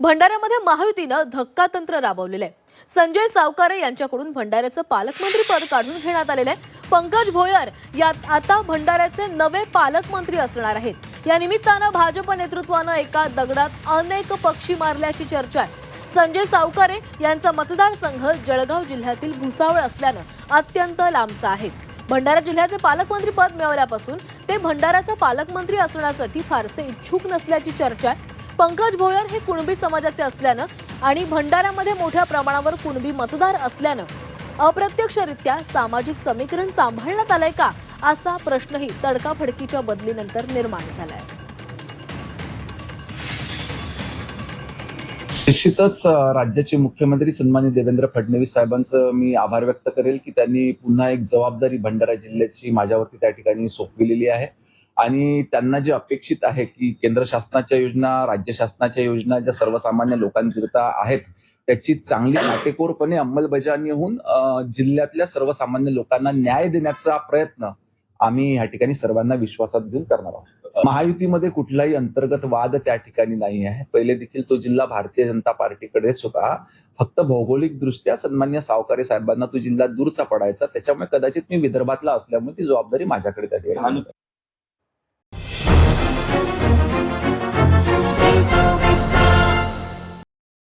भंडाऱ्यामध्ये महायुतीनं धक्का तंत्र राबवलेलं आहे संजय सावकारे यांच्याकडून भंडाऱ्याचं पालकमंत्री पद काढून घेण्यात आलेलं आहे. पंकज भोयर यात आता भंडाऱ्याचे नवे पालकमंत्री असणार आहेत. या निमित्तानं भाजप नेतृत्वानं एका दगडात अनेक पक्षी मारल्याची चर्चा आहे. संजय सावकारे यांचा मतदारसंघ जळगाव जिल्ह्यातील भुसावळ असल्यानं अत्यंत लांबचा आहे. भंडारा जिल्ह्याचे पालकमंत्री पद मिळवल्यापासून ते भंडाऱ्याचा पालकमंत्री असण्यासाठी फारसे इच्छुक नसल्याची चर्चा आहे. पंकज भोयर हे कुणबी समाजाचे असल्यानं आणि भंडाऱ्यामध्ये मोठ्या प्रमाणावर कुणबी मतदार असल्यानं अप्रत्यक्षरित्या सामाजिक समीकरण सांभाळण्यात आलंय का असा प्रश्नही तडकाफडकीच्या बदलीनंतर निर्माण झालाय. निश्चितच राज्याचे मुख्यमंत्री सन्मान्य देवेंद्र फडणवीस साहेबांचं मी आभार व्यक्त करेल की त्यांनी पुन्हा एक जबाबदारी भंडारा जिल्ह्याची माझ्यावरती त्या ठिकाणी सोपविलेली आहे. आणि त्यांना जे अपेक्षित आहे की केंद्र शासनाच्या योजना राज्य शासनाच्या योजना ज्या सर्वसामान्य लोकांकरिता आहेत त्याची चांगली काटेकोरपणे अंमलबजावणी होऊन जिल्ह्यातल्या सर्वसामान्य लोकांना न्याय देण्याचा प्रयत्न आम्ही या ठिकाणी सर्वांना विश्वासात घेऊन करणार आहोत. महायुतीमध्ये कुठलाही अंतर्गत वाद त्या ठिकाणी नाही आहे. पहिले देखील तो जिल्हा भारतीय जनता पार्टीकडेच होता. फक्त भौगोलिक दृष्ट्या सन्मान्य सावकारे साहेबांना तो जिल्हा दूरचा पडायचा. त्याच्यामुळे कदाचित मी विदर्भातला असल्यामुळे ती जबाबदारी माझ्याकडे त्या ठिकाणी